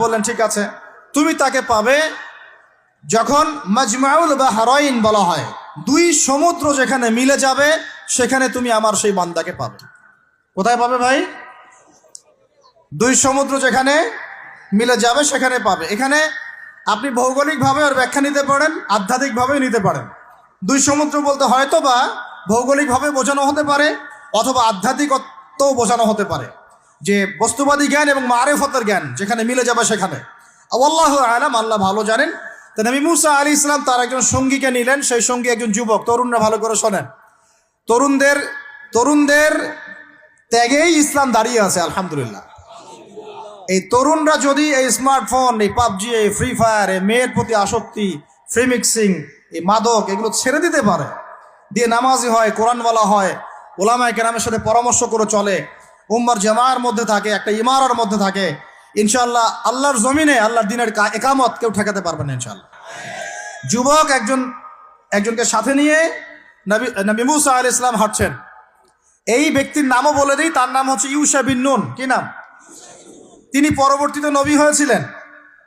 বললেন, ঠিক আছে। তুমি তাকে পাবে যখন মাজমাউল বা হারাইন বলা হয়। দুই সমুদ্র যেখানে মিলে যাবে, সেখানে তুমি আমার সেই বান্দাকে পাবে। কোথায় পাবে ভাই? দুই সমুদ্র যেখানে মিলে যাবে, সেখানে পাবে। এখানে আপনি ভৌগোলিকভাবে ওর ব্যাখ্যা নিতে পারেন আধ্যাত্মিকভাবে নিতে পারেন। দুই সমুদ্র বলতে হয়তো বা ভৌগোলিকভাবে বোঝানো হতে পারে, অথবা আধ্যাত্মিকত্বও বোঝানো হতে পারে। যে বস্তুবাদী জ্ঞান এবং মারেফতের জ্ঞান যেখানে মিলে যাবে সেখানে। আল্লাহ আলাম, আল্লাহ ভালো জানেন। তো নবী মুসা আলী ইসলাম তার একজন সঙ্গীকে নিলেন, সেই সঙ্গী একজন যুবক। তরুণরা ভালো করে শোনেন। তরুণদের তরুণদের ত্যাগেই ইসলাম দাঁড়িয়ে আছে, আলহামদুলিল্লাহ। এই তরুণরা যদি এই স্মার্টফোন, এই পাবজি, এই ফ্রি ফায়ার, এই মেয়ের প্রতি আসক্তি, ফ্রি মিক্সিং, এই মাদক, এগুলো ছেড়ে দিতে পারে। দিয়ে নামাজি হয়, কোরআনওয়ালা হয়, ওলামায় কেরামের সাথে পরামর্শ করে চলে। উম্মার জামার মধ্যে থাকে, একটা ইমারার মধ্যে থাকে। ইনশাল্লাহ আল্লাহর জমিনে, আল্লাহর দিনের একামত কেউ ঠেকাতে পারবে না ইনশাল্লাহ যুবক একজন, একজনকে সাথে নিয়ে নবী নবী আল ইসলাম হাঁটছেন। এই ব্যক্তির নামও বলে দিই, তার নাম হচ্ছে ইউসা বিন নুন। কি নাম? তিনি পরবর্তীতে নবী হয়েছিলেন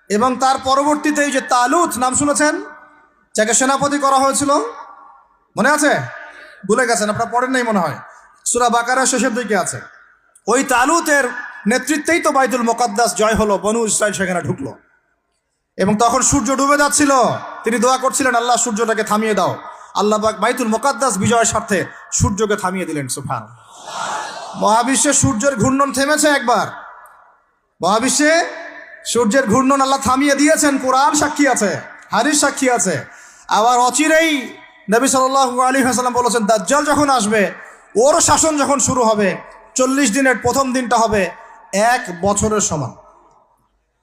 এবং তার পরবর্তীতে এই যে তালুত নাম শুনেছেন, যাকে সেনাপতি করা হয়েছিল, মনে আছে? ভুলে গেছেন, আপনারা পড়েন নাই মনে হয়। সুরা বাকারা শেষের দিকে আছে। ওই তালুতের নেতৃত্বেই তো বাইতুল মোকাদ্দাস জয় হলো, বনু ইসরাইল সেখানে ঢুকলো। এবং তখন সূর্য ডুবে যাচ্ছিল। তিনি দোয়া করছিলেন, আল্লাহ, সূর্যটাকে থামিয়ে দাও। আল্লাহ বাইতুল মোকাদ্দাস বিজয়ের স্বার্থে সূর্যকে থামিয়ে দিলেন সুফান মহাবিশ্বে সূর্যের ঘূর্ণন থেমেছে একবার। মহাবিশ্বে সূর্যের ঘূর্ণন আল্লাহ থামিয়ে দিয়েছেন, কোরআন সাক্ষী আছে হারিস সাক্ষী আছে। আবার অচিরেই নবী সাল্লাহ আলী হাসালাম বলেছেন, দাজ্জাল যখন আসবে, ওর শাসন যখন শুরু হবে চল্লিশ দিনের প্রথম দিনটা হবে এক বছরের সমান।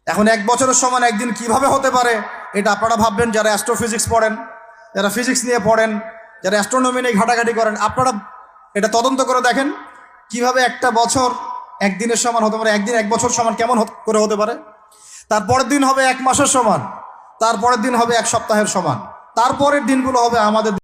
এখন এক বছরের সমান একদিন কীভাবে হতে পারে, এটা আপনারা ভাববেন। যারা অ্যাস্ট্রোফিজিক্স পড়েন, যারা ফিজিক্স নিয়ে পড়েন, যারা অ্যাস্ট্রোনমি নিয়ে ঘাটাঘাটি করেন, আপনারা এটা তদন্ত করে দেখেন কীভাবে একটা বছর একদিনের সমান হতে পারে, একদিন এক বছর সমান কেমন করে হতে পারে। তারপরের দিন হবে এক মাসের সমান, তারপরের দিন হবে এক সপ্তাহের সমান, তারপরের দিনগুলো হবে আমাদের